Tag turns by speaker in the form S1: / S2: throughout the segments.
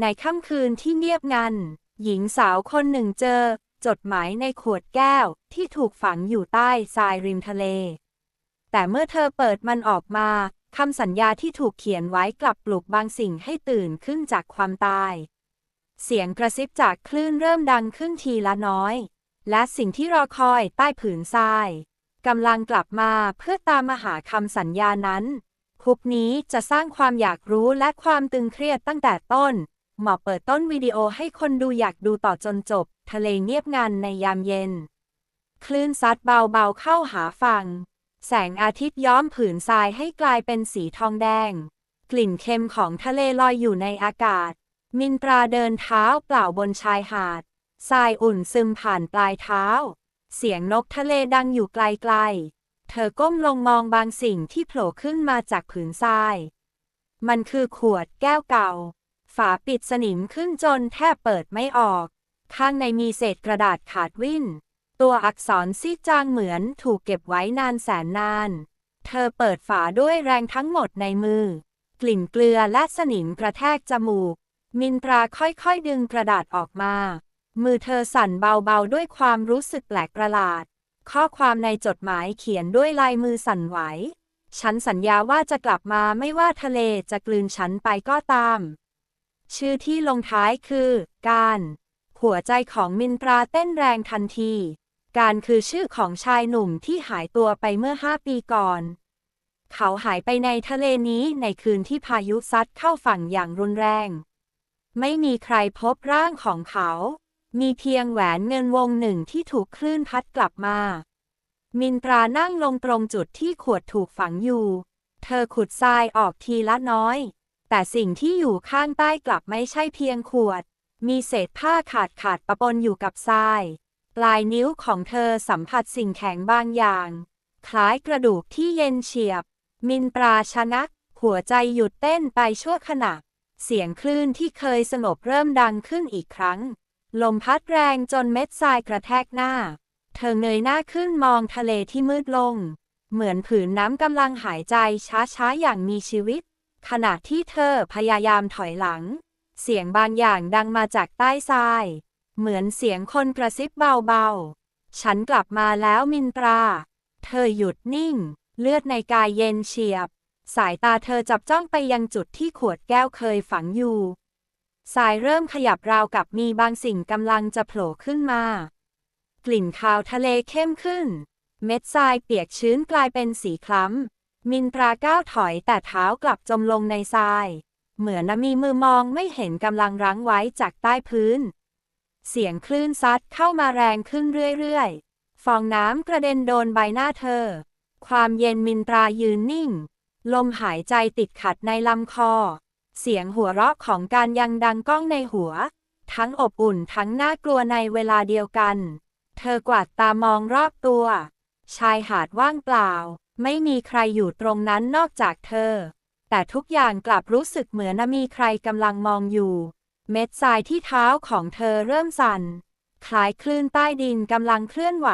S1: ในค่ำคืนที่เงียบงัน หญิงสาวคนหนึ่งเจอ จดหมายในขวดแก้วที่ถูกฝังอยู่ใต้ทรายริมทะเล แต่เมื่อเธอเปิดมันออกมาคำสัญญาที่ถูกเขียนไว้กลับปลุกบางสิ่งให้ตื่นขึ้นจากความตาย เสียงกระซิบจากคลื่นเริ่มดังขึ้นทีละน้อย และสิ่งที่รอคอยใต้ผืนทรายกำลังกลับมาเพื่อตามมาหาคำสัญญานั้นคุปนี้จะสร้างความอยากรู้และความตึงเครียดตั้งแต่ต้น หมอเปิดต้นวิดีโอให้คนดูอยากดูต่อจนจบ ทะเลเงียบงันในยามเย็น คลื่นซัดเบาๆเข้าหาฝั่ง แสงอาทิตย์ย้อมผืนทรายให้กลายเป็นสีทองแดง กลิ่นเค็มของทะเลลอยอยู่ในอากาศ มินตราเดินเท้าเปล่าบนชายหาด ทรายอุ่นซึมผ่านปลายเท้า เสียงนกทะเลดังอยู่ไกลๆ เธอก้มลงมองบางสิ่งที่โผล่ขึ้นมาจากผืนทราย มันคือขวดแก้วเก่า ฝาปิดสนิมขึ้นจนแทบเปิดไม่ออก ข้างในมีเศษกระดาษขาดวิ่น ตัวอักษรซีจางเหมือนถูกเก็บไว้นานแสนนาน เธอเปิดฝาด้วยแรงทั้งหมดในมือ กลิ่นเกลือและสนิมกระแทกจมูก มินตราค่อยๆดึงกระดาษออกมา มือเธอสั่นเบาๆด้วยความรู้สึกแปลกประหลาด ข้อความในจดหมายเขียนด้วยลายมือสั่นไหว ฉันสัญญาว่าจะกลับมาไม่ว่าทะเลจะกลืนฉันไปก็ตาม ชื่อที่ลงท้ายคือ การ หัวใจของมินตราเต้นแรงทันที การคือชื่อของชายหนุ่มที่หายตัวไปเมื่อห้าปีก่อน เขาหายไปในทะเลนี้ในคืนที่พายุซัดเข้าฝั่งอย่างรุนแรง ไม่มีใครพบร่างของเขา มีเพียงแหวนเงินวงหนึ่งที่ถูกคลื่นพัดกลับมา มินตรานั่งลงตรงจุดที่ขวดถูกฝังอยู่ เธอขุดทรายออกทีละน้อย แต่สิ่งที่อยู่ข้างใต้กลับไม่ใช่เพียงขวด มีเศษผ้าขาดขาดปะปนอยู่กับทราย ปลายนิ้วของเธอสัมผัสสิ่งแข็งบางอย่าง คล้ายกระดูกที่เย็นเฉียบ มินตราชะงัก หัวใจหยุดเต้นไปชั่วขณะ เสียงคลื่นที่เคยสงบเริ่มดังขึ้นอีกครั้ง ลมพัดแรงจนเม็ดทรายกระแทกหน้า เธอเงยหน้าขึ้นมองทะเลที่มืดลง เหมือนผืนน้ำกำลังหายใจช้าๆอย่างมีชีวิต ขณะที่เธอพยายามถอยหลัง เสียงบางอย่างดังมาจากใต้ทราย เหมือนเสียงคนกระซิบเบาๆ ฉันกลับมาแล้วมินตรา เธอหยุดนิ่ง เลือดในกายเย็นเฉียบ สายตาเธอจับจ้องไปยังจุดที่ขวดแก้วเคยฝังอยู่ สายเริ่มขยับราวกับมีบางสิ่งกำลังจะโผล่ขึ้นมา กลิ่นคาวทะเลเข้มขึ้น เม็ดทรายเปียกชื้นกลายเป็นสีคล้ำ มินตราก้าวถอยแต่เท้ากลับจมลงในทราย เหมือนมีมือมองไม่เห็นกำลังรั้งไว้จากใต้พื้น เสียงคลื่นซัดเข้ามาแรงขึ้นเรื่อยๆ ฟองน้ำกระเด็นโดนใบหน้าเธอ ความเย็นมินตรายืนนิ่ง ลมหายใจติดขัดในลำคอ เสียงหัวเราะของการยังดังก้องในหัว ทั้งอบอุ่นทั้งน่ากลัวในเวลาเดียวกัน เธอกวาดตามองรอบตัว ชายหาดว่างเปล่า ไม่มีใครอยู่ตรงนั้นนอกจากเธอ แต่ทุกอย่างกลับรู้สึกเหมือนมีใครกำลังมองอยู่ เม็ดทรายที่เท้าของเธอเริ่มสั่น คล้ายคลื่นใต้ดินกำลังเคลื่อนไหว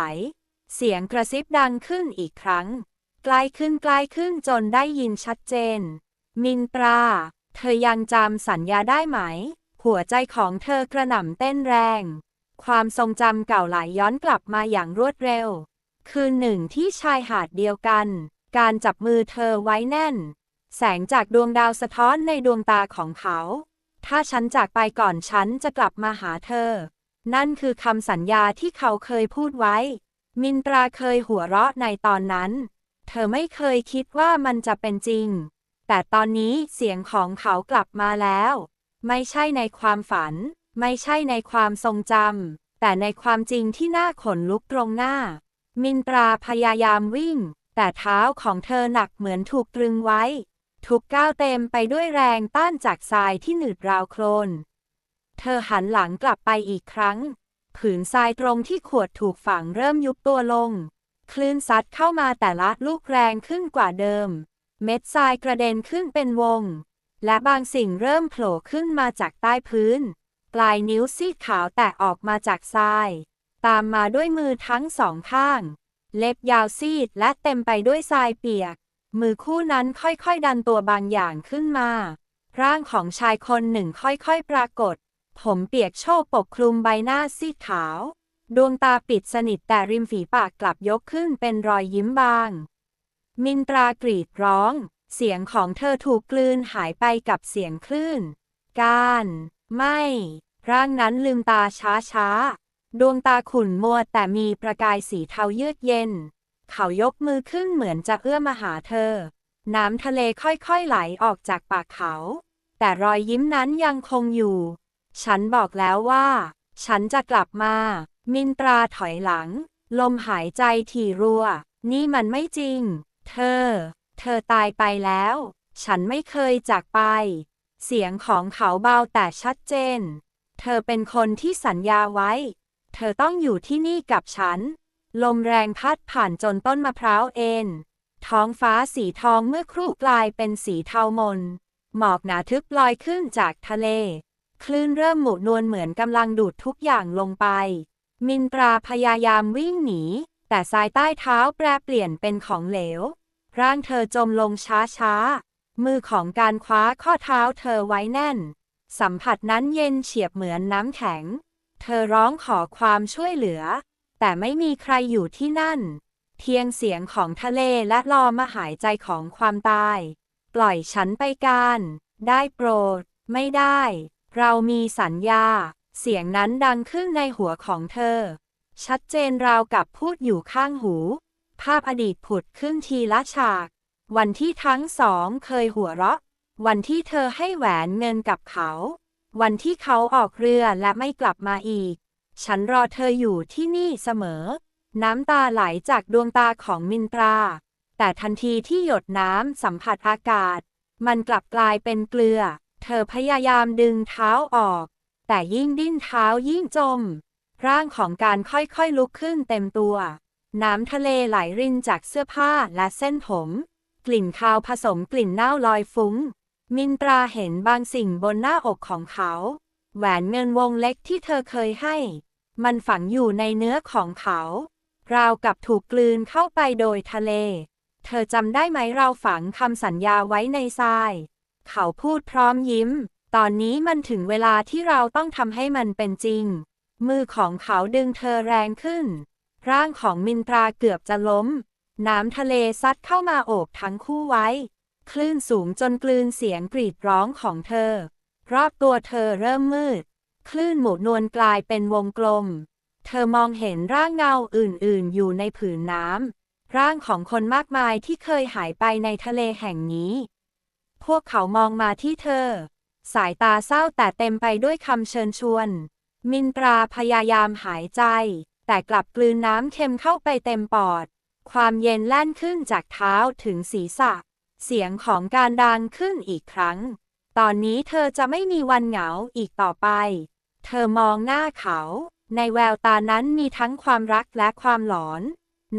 S1: เสียงกระซิบดังขึ้นอีกครั้ง ใกล้ขึ้นใกล้ขึ้นจนได้ยินชัดเจน มินตรา เธอยังจำสัญญาได้ไหม หัวใจของเธอกระหน่ำเต้นแรง ความทรงจำเก่าหลายย้อนกลับมาอย่างรวดเร็ว คืนหนึ่งที่ชายหาดเดียวกัน การจับมือเธอไว้แน่น แสงจากดวงดาวสะท้อนในดวงตาของเขา ถ้าฉันจากไปก่อนฉันจะกลับมาหาเธอ นั่นคือคำสัญญาที่เขาเคยพูดไว้ มินตราเคยหัวเราะในตอนนั้น เธอไม่เคยคิดว่ามันจะเป็นจริง แต่ตอนนี้เสียงของเขากลับมาแล้ว ไม่ใช่ในความฝัน ไม่ใช่ในความทรงจำแต่ในความจริงที่น่าขนลุกตรงหน้า มินตราพยายามวิ่ง แต่เท้าของเธอหนักเหมือนถูกตรึงไว้ ทุกก้าวเต็มไปด้วยแรงต้านจากทรายที่หนืดราวโคลน เธอหันหลังกลับไปอีกครั้ง ผืนทรายตรงที่ขวดถูกฝังเริ่มยุบตัวลง คลื่นซัดเข้ามาแต่ละลูกแรงขึ้นกว่าเดิม เม็ดทรายกระเด็นขึ้นเป็นวง และบางสิ่งเริ่มโผล่ขึ้นมาจากใต้พื้น ปลายนิ้วซีดขาวแตกออกมาจากทราย ตามมาด้วยมือทั้งสองข้าง เล็บยาวซีดและเต็มไปด้วยทรายเปียก มือคู่นั้นค่อยๆดันตัวบางอย่างขึ้นมา ร่างของชายคนหนึ่งค่อยๆปรากฏ ผมเปียกโชกปกคลุมใบหน้าซีดขาว ดวงตาปิดสนิทแต่ริมฝีปากกลับยกขึ้นเป็นรอยยิ้มบาง มินตรากรีดร้อง เสียงของเธอถูกกลืนหายไปกับเสียงคลื่น การ ไม่ ร่างนั้นลืมตาช้าๆ ดวงตาขุ่นมัวแต่มีประกายสีเทาเยือกเย็น เขายกมือขึ้นเหมือนจะเอื้อมาหาเธอ น้ำทะเลค่อยๆไหลออกจากปากเขา แต่รอยยิ้มนั้นยังคงอยู่ ฉันบอกแล้วว่า ฉันจะกลับมา มินตราถอยหลัง ลมหายใจถี่รัว นี่มันไม่จริง เธอ เธอตายไปแล้ว ฉันไม่เคยจากไป เสียงของเขาเบาแต่ชัดเจน เธอเป็นคนที่สัญญาไว้ เธอต้องอยู่ที่นี่กับฉัน ลมแรงพัดผ่านจนต้นมะพร้าวเอ็น ท้องฟ้าสีทองเมื่อครู่กลายเป็นสีเทามน หมอกหนาทึบลอยขึ้นจากทะเล คลื่นเริ่มหมุนนวลเหมือนกำลังดูดทุกอย่างลงไป มินตราพยายามวิ่งหนี แต่สายใต้เท้าแปรเปลี่ยนเป็นของเหลว ร่างเธอจมลงช้าๆ มือของการคว้าข้อเท้าเธอไว้แน่น สัมผัสนั้นเย็นเฉียบเหมือนน้ำแข็ง เธอร้องขอความช่วยเหลือ แต่ไม่มีใครอยู่ที่นั่น เพียงเสียงของทะเลและลมาหายใจของความตาย ปล่อยฉันไปการ ได้โปรด ไม่ได้ เรามีสัญญา เสียงนั้นดังขึ้นในหัวของเธอ ชัดเจนราวกับพูดอยู่ข้างหู ภาพอดีตผุดขึ้นทีละฉาก วันที่ทั้งสองเคยหัวเราะ วันที่เธอให้แหวนเงินกับเขา วันที่เขาออกเรือและไม่กลับมาอีก ฉันรอเธออยู่ที่นี่เสมอ น้ำตาไหลจากดวงตาของมินตรา แต่ทันทีที่หยดน้ำสัมผัสอากาศ มันกลับกลายเป็นเกลือ เธอพยายามดึงเท้าออก แต่ยิ่งดิ้นเท้ายิ่งจม ร่างของการค่อยๆลุกขึ้นเต็มตัว น้ำทะเลไหลรินจากเสื้อผ้าและเส้นผม กลิ่นคาวผสมกลิ่นเน่าลอยฟุ้ง มินตราเห็นบางสิ่งบนหน้าอกของเขา แหวนเงินวงเล็กที่เธอเคยให้ มันฝังอยู่ในเนื้อของเขา ราวกับถูกกลืนเข้าไปโดยทะเล เธอจำได้ไหมเราฝังคำสัญญาไว้ในทราย เขาพูดพร้อมยิ้ม ตอนนี้มันถึงเวลาที่เราต้องทำให้มันเป็นจริง มือของเขาดึงเธอแรงขึ้น ร่างของมินตราเกือบจะล้ม น้ำทะเลซัดเข้ามาโอบทั้งคู่ไว้ คลื่นสูงจนกลืนเสียงกรีดร้องของเธอ รอบตัวเธอเริ่มมืด คลื่นหมุนวลกลายเป็นวงกลม เธอมองเห็นร่างเงาอื่นๆ อยู่ในผืนน้ำร่างของคนมากมายที่เคยหายไปในทะเลแห่งนี้ พวกเขามองมาที่เธอ สายตาเศร้าแต่เต็มไปด้วยคำเชิญชวน มินตราพยายามหายใจ แต่กลับกลืนน้ำเค็มเข้าไปเต็มปอด ความเย็นแล่นขึ้นจากเท้าถึงศีรษะ เสียงของการดังขึ้นอีกครั้ง ตอนนี้เธอจะไม่มีวันเหงาอีกต่อไป เธอมองหน้าเขา ในแววตานั้นมีทั้งความรักและความหลอน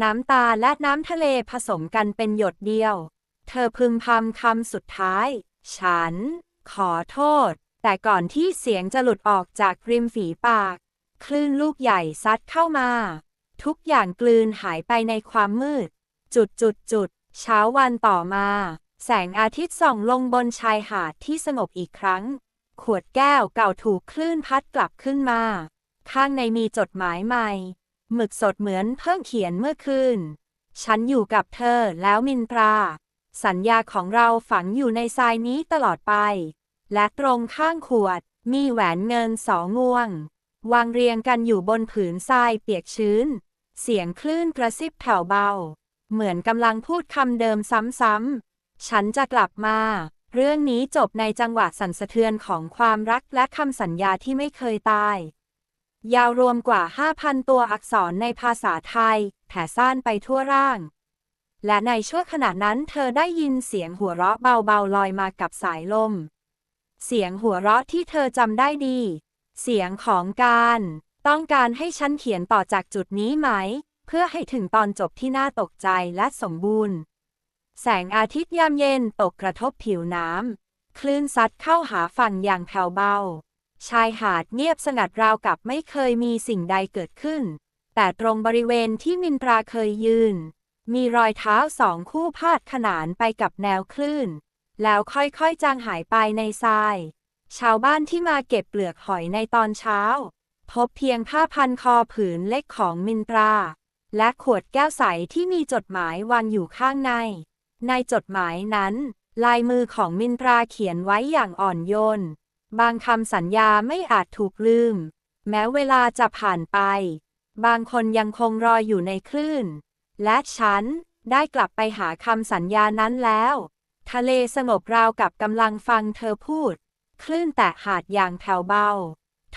S1: น้ำตาและน้ำทะเลผสมกันเป็นหยดเดียว เธอพึมพำคำสุดท้าย ฉัน ขอโทษ แต่ก่อนที่เสียงจะหลุดออกจากริมฝีปาก คลื่นลูกใหญ่ซัดเข้ามา ทุกอย่างกลืนหายไปในความมืด จุดจุดจุด เช้าวันต่อมา แสงอาทิตย์ส่องลงบนชายหาดที่สงบอีกครั้ง ขวดแก้วเก่าถูกคลื่นพัดกลับขึ้นมา ข้างในมีจดหมายใหม่ หมึกสดเหมือนเพิ่งเขียนเมื่อคืน ฉันอยู่กับเธอแล้วมินตรา สัญญาของเราฝังอยู่ในทรายนี้ตลอดไป และตรงข้างขวดมีแหวนเงินสองงวง วางเรียงกันอยู่บนผืนทรายเปียกชื้น เสียงคลื่นกระซิบแผ่วเบา เหมือนกำลังพูดคำเดิมซ้ำๆ ฉันจะกลับมา เรื่องนี้จบในจังหวะสั่นสะเทือนของความรักและคำสัญญาที่ไม่เคยตาย ยาวรวมกว่า 5,000 ตัวอักษรในภาษาไทย แผ่ซ่านไปทั่วร่าง และในช่วงขณะนั้นเธอได้ยินเสียงหัวเราะเบาๆลอยมากับสายลม เสียงหัวเราะที่เธอจำได้ดี เสียงของการ ต้องการให้ฉันเขียนต่อจากจุดนี้ไหม เพื่อให้ถึงตอนจบที่น่าตกใจและสมบูรณ์ แสงอาทิตย์ยามเย็นตกกระทบผิวน้ำ คลื่นซัดเข้าหาฝั่งอย่างแผ่วเบา ชายหาดเงียบสงัดราวกับไม่เคยมีสิ่งใดเกิดขึ้น แต่ตรงบริเวณที่มินตราเคยยืน มีรอยเท้าสองคู่พาดขนานไปกับแนวคลื่น แล้วค่อยๆจางหายไปในทราย ชาวบ้านที่มาเก็บเปลือกหอยในตอนเช้า พบเพียงผ้าพันคอผืนเล็กของมินตรา และขวดแก้วใสที่มีจดหมายวางอยู่ข้างใน ในจดหมายนั้น ลายมือของมินตราเขียนไว้อย่างอ่อนโยน บางคำสัญญาไม่อาจถูกลืม แม้เวลาจะผ่านไป บางคนยังคงรออยู่ในคลื่น และฉันได้กลับไปหาคำสัญญานั้นแล้ว ทะเลสงบราวกับกำลังฟังเธอพูด คลื่นแตะหาดอย่างแผ่วเบา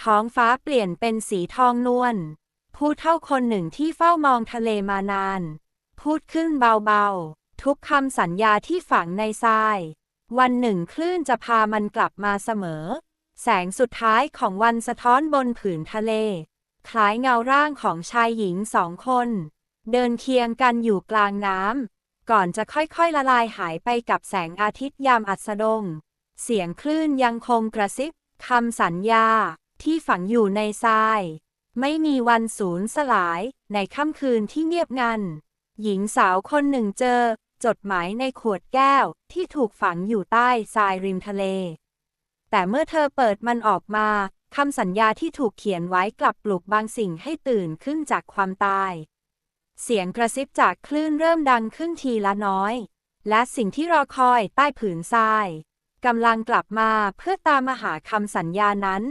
S1: ท้องฟ้าเปลี่ยนเป็นสีทองนวล ผู้เท่าคนหนึ่งที่เฝ้ามองทะเลมานาน พูดขึ้นเบาๆ ทุกคำสัญญาที่ฝังในทราย วันหนึ่งคลื่นจะพามันกลับมาเสมอ แสงสุดท้ายของวันสะท้อนบนผืนทะเล คล้ายเงาร่างของชายหญิงสองคน เดินเคียงกันอยู่กลางน้ำก่อนจะค่อยๆละลายหายไปกับแสงอาทิตย์ยามอัสดง เสียงคลื่นยังคงกระซิบคำสัญญาที่ฝังอยู่ในทราย ไม่มีวันสูญสลายในค่ำคืนที่เงียบงัน หญิงสาวคนหนึ่งเจอ จดหมายในขวดแก้วที่ถูกฝังอยู่ใต้ทรายริมทะเล แต่เมื่อเธอเปิดมันออกมาคำสัญญาที่ถูกเขียนไว้กลับปลุกบางสิ่งให้ตื่นขึ้นจากความตาย เสียงกระซิบจากคลื่นเริ่มดังขึ้นทีละน้อย และสิ่งที่รอคอยใต้ผืนทรายกำลังกลับมาเพื่อตามมาหาคำสัญญานั้น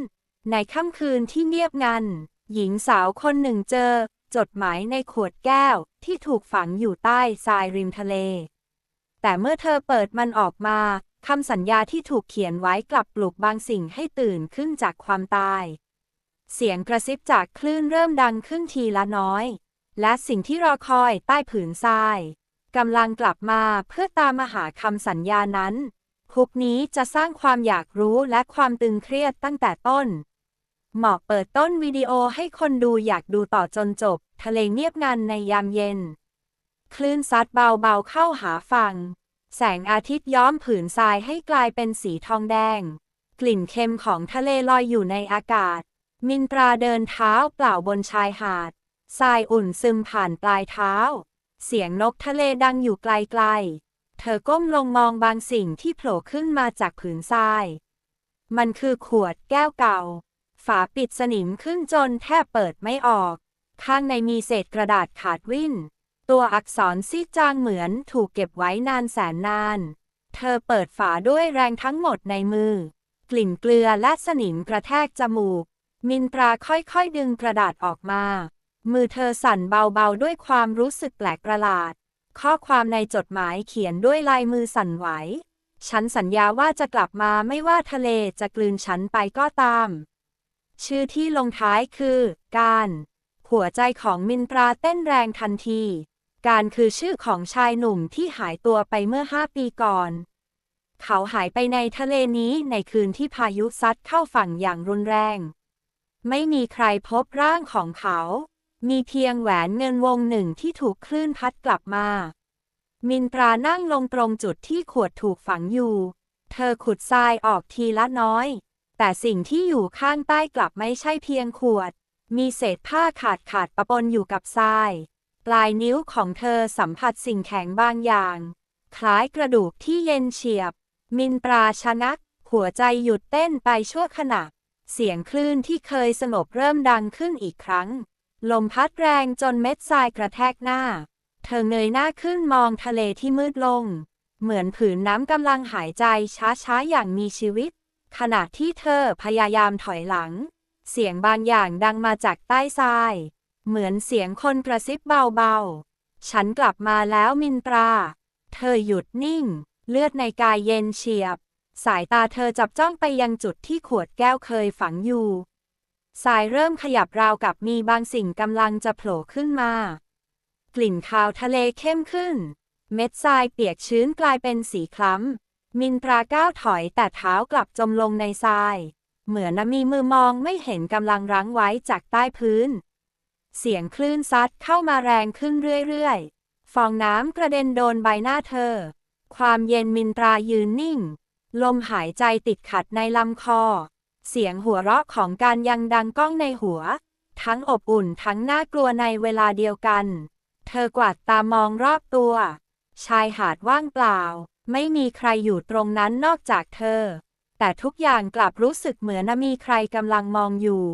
S1: ในค่ำคืนที่เงียบงัน หญิงสาวคนหนึ่งเจอ จดหมายในขวดแก้วที่ถูกฝังอยู่ใต้ทรายริมทะเล แต่เมื่อเธอเปิดมันออกมาคำสัญญาที่ถูกเขียนไว้กลับปลุกบางสิ่งให้ตื่นขึ้นจากความตาย เสียงกระซิบจากคลื่นเริ่มดังขึ้นทีละน้อย และสิ่งที่รอคอยใต้ผืนทรายกำลังกลับมาเพื่อตามมาหาคำสัญญานั้นคุกนี้จะสร้างความอยากรู้และความตึงเครียดตั้งแต่ต้น เหมาะเปิดต้นวิดีโอให้คนดูอยากดูต่อจนจบ ทะเลเงียบงันในยามเย็น คลื่นซัดเบาๆเข้าหาฝั่ง แสงอาทิตย์ย้อมผืนทรายให้กลายเป็นสีทองแดง กลิ่นเค็มของทะเลลอยอยู่ในอากาศ มินตราเดินเท้าเปล่าบนชายหาด ทรายอุ่นซึมผ่านปลายเท้า เสียงนกทะเลดังอยู่ไกลๆ เธอก้มลงมองบางสิ่งที่โผล่ขึ้นมาจากผืนทราย มันคือขวดแก้วเก่า ฝาปิดสนิมขึ้นจนแทบเปิดไม่ออก ข้างในมีเศษกระดาษขาดวิ่น ตัวอักษรซีดจางเหมือนถูกเก็บไว้นานแสนนาน เธอเปิดฝาด้วยแรงทั้งหมดในมือ กลิ่นเกลือและสนิมกระแทกจมูก มินตราค่อยๆดึงกระดาษออกมา มือเธอสั่นเบาๆด้วยความรู้สึกแปลกประหลาด ข้อความในจดหมายเขียนด้วยลายมือสั่นไหว ฉันสัญญาว่าจะกลับมาไม่ว่าทะเลจะกลืนฉันไปก็ตาม ชื่อที่ลงท้ายคือ การ หัวใจของมินตราเต้นแรงทันที การคือชื่อของชายหนุ่มที่หายตัวไปเมื่อห้าปีก่อน เขาหายไปในทะเลนี้ในคืนที่พายุซัดเข้าฝั่งอย่างรุนแรง ไม่มีใครพบร่างของเขา มีเพียงแหวนเงินวงหนึ่งที่ถูกคลื่นพัดกลับมา มินตรานั่งลงตรงจุดที่ขวดถูกฝังอยู่ เธอขุดทรายออกทีละน้อย แต่สิ่งที่อยู่ข้างใต้กลับไม่ใช่เพียงขวด มีเศษผ้าขาดขาดปะปนอยู่กับทราย ปลายนิ้วของเธอสัมผัสสิ่งแข็งบางอย่าง คล้ายกระดูกที่เย็นเฉียบ มินตราชะงัก หัวใจหยุดเต้นไปชั่วขณะ เสียงคลื่นที่เคยสงบเริ่มดังขึ้นอีกครั้ง ลมพัดแรงจนเม็ดทรายกระแทกหน้า เธอเงยหน้าขึ้นมองทะเลที่มืดลง เหมือนผืนน้ำกำลังหายใจช้าๆอย่างมีชีวิต ขณะที่เธอพยายามถอยหลัง เสียงบางอย่างดังมาจากใต้ทราย เหมือนเสียงคนกระซิบเบาๆ ฉันกลับมาแล้วมินตรา เธอหยุดนิ่ง เลือดในกายเย็นเฉียบ สายตาเธอจับจ้องไปยังจุดที่ขวดแก้วเคยฝังอยู่ สายเริ่มขยับราวกับมีบางสิ่งกำลังจะโผล่ขึ้นมา กลิ่นคาวทะเลเข้มขึ้น เม็ดทรายเปียกชื้นกลายเป็นสีคล้ำ มินตราก้าวถอยแต่เท้ากลับจมลงในทราย เหมือนมีมือมองไม่เห็นกำลังรั้งไว้จากใต้พื้น เสียงคลื่นซัดเข้ามาแรงขึ้นเรื่อยๆ ฟองน้ำกระเด็นโดนใบหน้าเธอ ความเย็นมินตรายืนนิ่ง ลมหายใจติดขัดในลำคอ เสียงหัวเราะของการยังดังก้องในหัว ทั้งอบอุ่นทั้งน่ากลัวในเวลาเดียวกัน เธอกวาดตามองรอบตัว ชายหาดว่างเปล่า ไม่มีใครอยู่ตรงนั้นนอกจากเธอ แต่ทุกอย่างกลับรู้สึกเหมือนมีใครกำลังมองอยู่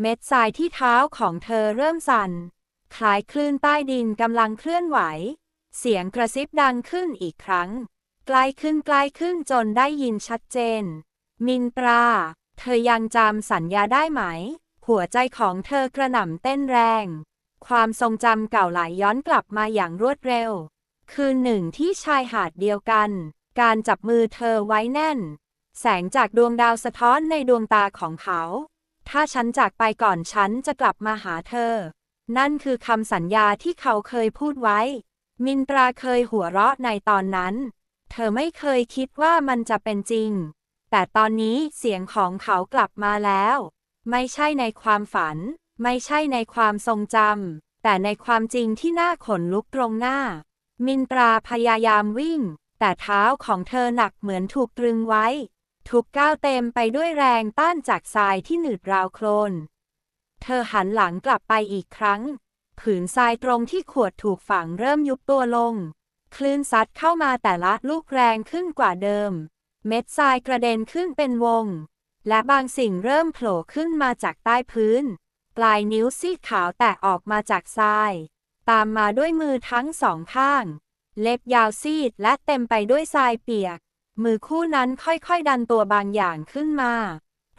S1: เม็ดทรายที่เท้าของเธอเริ่มสั่น คล้ายคลื่นใต้ดินกำลังเคลื่อนไหว เสียงกระซิบดังขึ้นอีกครั้ง ใกล้ขึ้นใกล้ขึ้นจนได้ยินชัดเจน มินตรา เธอยังจำสัญญาได้ไหม หัวใจของเธอกระหน่ำเต้นแรง ความทรงจำเก่าหลายย้อนกลับมาอย่างรวดเร็ว คืนหนึ่งที่ชายหาดเดียวกัน การจับมือเธอไว้แน่น แสงจากดวงดาวสะท้อนในดวงตาของเขา ถ้าฉันจากไปก่อนฉันจะกลับมาหาเธอ นั่นคือคำสัญญาที่เขาเคยพูดไว้ มินตราเคยหัวเราะในตอนนั้น เธอไม่เคยคิดว่ามันจะเป็นจริง แต่ตอนนี้เสียงของเขากลับมาแล้ว ไม่ใช่ในความฝัน ไม่ใช่ในความทรงจำแต่ในความจริงที่น่าขนลุกตรงหน้า มินตราพยายามวิ่ง แต่เท้าของเธอหนักเหมือนถูกตรึงไว้ ทุกก้าวเต็มไปด้วยแรงต้านจากทรายที่หนืดราวโคลน เธอหันหลังกลับไปอีกครั้ง ผืนทรายตรงที่ขวดถูกฝังเริ่มยุบตัวลง คลื่นซัดเข้ามาแต่ละลูกแรงขึ้นกว่าเดิม เม็ดทรายกระเด็นขึ้นเป็นวง และบางสิ่งเริ่มโผล่ขึ้นมาจากใต้พื้น ปลายนิ้วซีดขาวแตกออกมาจากทราย ตามมาด้วยมือทั้งสองข้าง เล็บยาวซีดและเต็มไปด้วยทรายเปียก มือคู่นั้นค่อยๆดันตัวบางอย่างขึ้นมา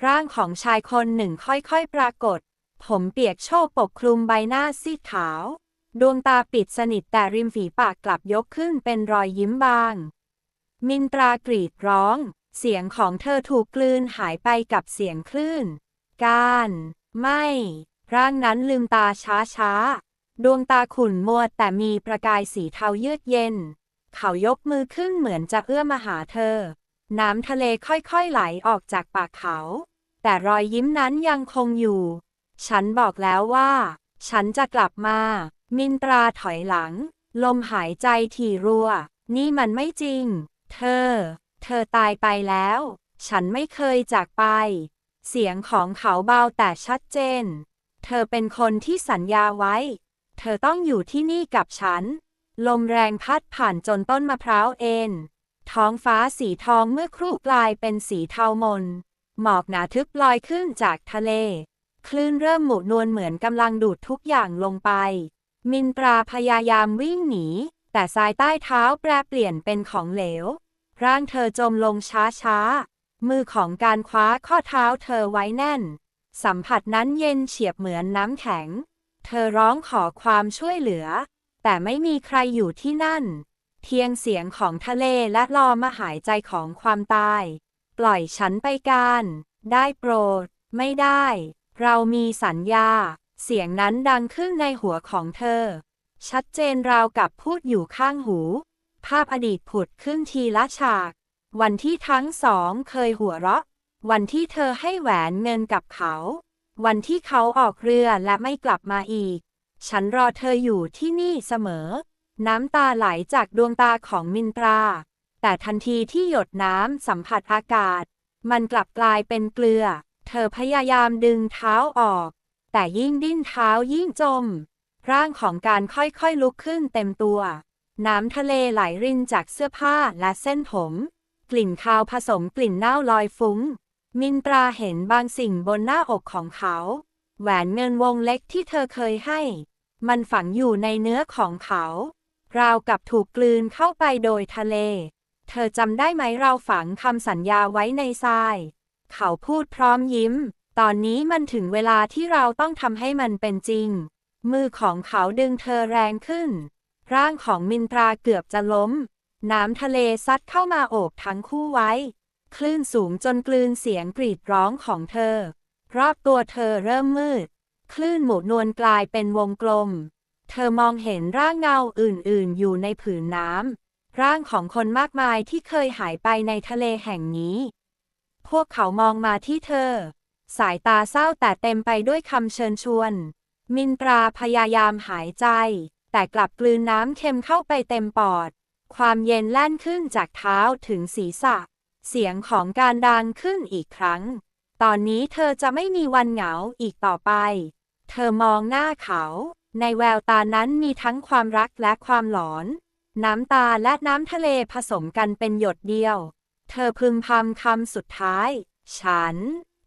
S1: ร่างของชายคนหนึ่งค่อยๆปรากฏ ผมเปียกโชกปกคลุมใบหน้าซีดขาว ดวงตาปิดสนิทแต่ริมฝีปากกลับยกขึ้นเป็นรอยยิ้มบาง มินตรากรีดร้อง เสียงของเธอถูกกลืนหายไปกับเสียงคลื่น การ ไม่ ร่างนั้นลืมตาช้าช้าๆ ดวงตาขุ่นมัวแต่มีประกายสีเทาเยือกเย็น เขายกมือขึ้นเหมือนจะเอื้อมาหาเธอ น้ำทะเลค่อยๆไหลออกจากปากเขา แต่รอยยิ้มนั้นยังคงอยู่ ฉันบอกแล้วว่า ฉันจะกลับมา มินตราถอยหลัง ลมหายใจถี่รัว นี่มันไม่จริง เธอ เธอตายไปแล้ว ฉันไม่เคยจากไป เสียงของเขาเบาแต่ชัดเจน เธอเป็นคนที่สัญญาไว้ เธอต้องอยู่ที่นี่กับฉัน ลมแรงพัดผ่านจนต้นมะพร้าวเอ็น ท้องฟ้าสีทองเมื่อครู่กลายเป็นสีเทามน หมอกหนาทึบลอยขึ้นจากทะเล คลื่นเริ่มหมุนนวลเหมือนกำลังดูดทุกอย่างลงไป มินตราพยายามวิ่งหนี แต่สายใต้เท้าแปรเปลี่ยนเป็นของเหลว ร่างเธอจมลงช้าๆ มือของการคว้าข้อเท้าเธอไว้แน่น สัมผัสนั้นเย็นเฉียบเหมือนน้ำแข็ง เธอร้องขอความช่วยเหลือ แต่ไม่มีใครอยู่ที่นั่น เพียงเสียงของทะเลและลมหายใจของความตาย ปล่อยฉันไปการ ได้โปรด ไม่ได้ เรามีสัญญา เสียงนั้นดังขึ้นในหัวของเธอ ชัดเจนราวกับพูดอยู่ข้างหู ภาพอดีตผุดขึ้นทีละฉาก วันที่ทั้งสองเคยหัวเราะ วันที่เธอให้แหวนเงินกับเขา วันที่เขาออกเรือและไม่กลับมาอีก ฉันรอเธออยู่ที่นี่เสมอ น้ำตาไหลจากดวงตาของมินตรา แต่ทันทีที่หยดน้ำสัมผัสอากาศ มันกลับกลายเป็นเกลือ เธอพยายามดึงเท้าออก แต่ยิ่งดิ้นเท้ายิ่งจม ร่างของการค่อยๆลุกขึ้นเต็มตัว น้ำทะเลไหลรินจากเสื้อผ้าและเส้นผม กลิ่นคาวผสมกลิ่นเน่าลอยฟุ้ง มินตราเห็นบางสิ่งบนหน้าอกของเขา แหวนเงินวงเล็กที่เธอเคยให้ มันฝังอยู่ในเนื้อของเขา ราวกับถูกกลืนเข้าไปโดยทะเล เธอจำได้ไหมเราฝังคำสัญญาไว้ในทราย เขาพูดพร้อมยิ้ม ตอนนี้มันถึงเวลาที่เราต้องทำให้มันเป็นจริง มือของเขาดึงเธอแรงขึ้น ร่างของมินตราเกือบจะล้ม น้ำทะเลซัดเข้ามาโอบทั้งคู่ไว้ คลื่นสูงจนกลืนเสียงกรีดร้องของเธอ รอบตัวเธอเริ่มมืด คลื่นหมุนวลกลายเป็นวงกลม เธอมองเห็นร่างเงาอื่นๆ อยู่ในผืนน้ำ ร่างของคนมากมายที่เคยหายไปในทะเลแห่งนี้ พวกเขามองมาที่เธอ สายตาเศร้าแต่เต็มไปด้วยคำเชิญชวน มินตราพยายามหายใจ แต่กลับกลืนน้ำเค็มเข้าไปเต็มปอด ความเย็นแล่นขึ้นจากเท้าถึงศีรษะ เสียงของการดังขึ้นอีกครั้ง ตอนนี้เธอจะไม่มีวันเหงาอีกต่อไป เธอมองหน้าเขา ในแววตานั้นมีทั้งความรักและความหลอน น้ำตาและน้ำทะเลผสมกันเป็นหยดเดียว เธอพึมพำคำสุดท้าย ฉัน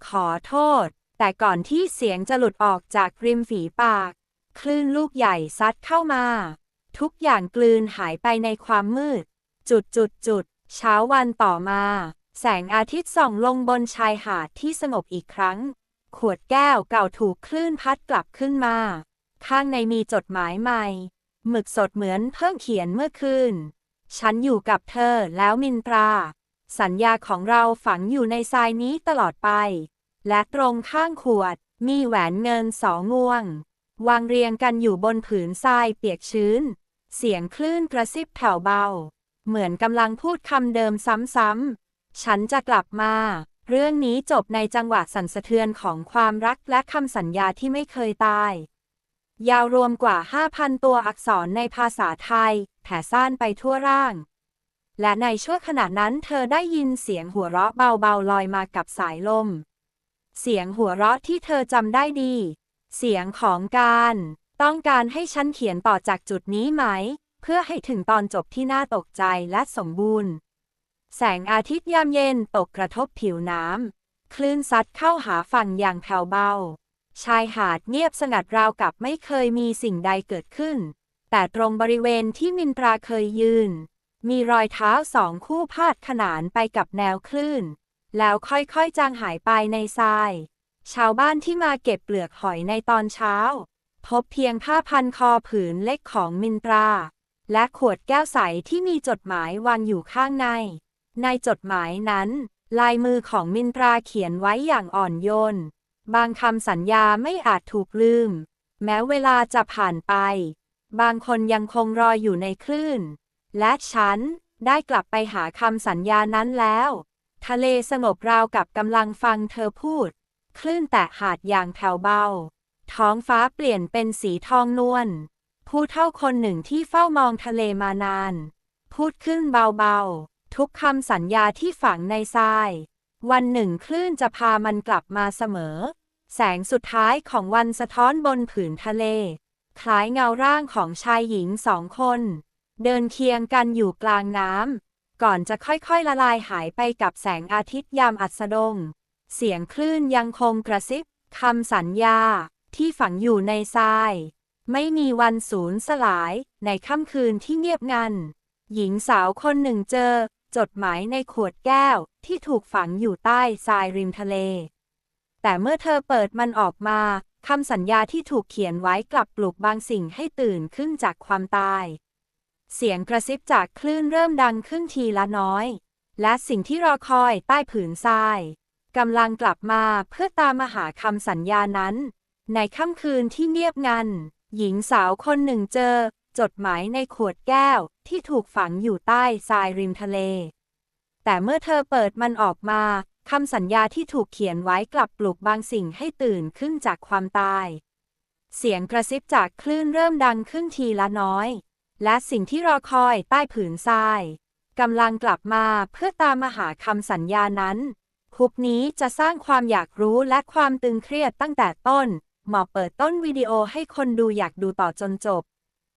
S1: ขอโทษ แต่ก่อนที่เสียงจะหลุดออกจากริมฝีปาก คลื่นลูกใหญ่ซัดเข้ามา ทุกอย่างกลืนหายไปในความมืด จุดจุดจุด เช้าวันต่อมา แสงอาทิตย์ส่องลงบนชายหาดที่สงบอีกครั้ง ขวดแก้วเก่าถูกคลื่นพัดกลับขึ้นมา ข้างในมีจดหมายใหม่ หมึกสดเหมือนเพิ่งเขียนเมื่อคืน ฉันอยู่กับเธอแล้วมินตรา สัญญาของเราฝังอยู่ในทรายนี้ตลอดไป และตรงข้างขวดมีแหวนเงินสองงวง วางเรียงกันอยู่บนผืนทรายเปียกชื้น เสียงคลื่นกระซิบแผ่วเบา เหมือนกำลังพูดคำเดิมซ้ำๆ ฉันจะกลับมา เรื่องนี้จบในจังหวะสั่นสะเทือนของความรักและคำสัญญาที่ไม่เคยตาย ยาวรวมกว่า 5,000 ตัวอักษรในภาษาไทย แผ่ซ่านไปทั่วร่าง และในช่วงขณะนั้นเธอได้ยินเสียงหัวเราะเบาๆลอยมากับสายลม เสียงหัวเราะที่เธอจำได้ดี เสียงของการ ต้องการให้ฉันเขียนต่อจากจุดนี้ไหม เพื่อให้ถึงตอนจบที่น่าตกใจและสมบูรณ์ แสงอาทิตย์ยามเย็นตกกระทบผิวน้ำ คลื่นซัดเข้าหาฝั่งอย่างแผ่วเบา ชายหาดเงียบสงัดราวกับไม่เคยมีสิ่งใดเกิดขึ้น แต่ตรงบริเวณที่มินตราเคยยืน มีรอยเท้าสองคู่พาดขนานไปกับแนวคลื่น แล้วค่อยๆจางหายไปในทราย ชาวบ้านที่มาเก็บเปลือกหอยในตอนเช้า พบเพียงผ้าพันคอผืนเล็กของมินตรา และขวดแก้วใสที่มีจดหมายวางอยู่ข้างใน ในจดหมายนั้น ลายมือของมินตราเขียนไว้อย่างอ่อนโยน บางคำสัญญาไม่อาจถูกลืม แม้เวลาจะผ่านไป บางคนยังคงรออยู่ในคลื่น และฉันได้กลับไปหาคำสัญญานั้นแล้ว ทะเลสงบราวกับกำลังฟังเธอพูด คลื่นแตะหาดอย่างแผ่วเบา ท้องฟ้าเปลี่ยนเป็นสีทองนวล ผู้เท่าคนหนึ่งที่เฝ้ามองทะเลมานาน พูดขึ้นเบาๆ ทุกคำสัญญาที่ฝังในทราย วันหนึ่งคลื่นจะพามันกลับมาเสมอ แสงสุดท้ายของวันสะท้อนบนผืนทะเล คล้ายเงาร่างของชายหญิงสองคน เดินเคียงกันอยู่กลางน้ำก่อนจะค่อยๆละลายหายไปกับแสงอาทิตย์ยามอัสดง เสียงคลื่นยังคงกระซิบคำสัญญาที่ฝังอยู่ในทราย ไม่มีวันสูญสลายในค่ำคืนที่เงียบงัน หญิงสาวคนหนึ่งเจอ จดหมายในขวดแก้วที่ถูกฝังอยู่ใต้ทรายริมทะเล แต่เมื่อเธอเปิดมันออกมาคำสัญญาที่ถูกเขียนไว้กลับปลุกบางสิ่งให้ตื่นขึ้นจากความตาย เสียงกระซิบจากคลื่นเริ่มดังขึ้นทีละน้อย และสิ่งที่รอคอยใต้ผืนทรายกำลังกลับมาเพื่อตามมาหาคำสัญญานั้น ในค่ำคืนที่เงียบงัน หญิงสาวคนหนึ่งเจอ จดหมายในขวดแก้วที่ถูกฝังอยู่ใต้ทรายริมทะเล แต่เมื่อเธอเปิดมันออกมาคำสัญญาที่ถูกเขียนไว้กลับปลุกบางสิ่งให้ตื่นขึ้นจากความตาย เสียงกระซิบจากคลื่นเริ่มดังขึ้นทีละน้อย และสิ่งที่รอคอยใต้ผืนทรายกำลังกลับมาเพื่อตามมาหาคำสัญญานั้นคุปนี้จะสร้างความอยากรู้และความตึงเครียดตั้งแต่ต้น หมอเปิดต้นวิดีโอให้คนดูอยากดูต่อจนจบ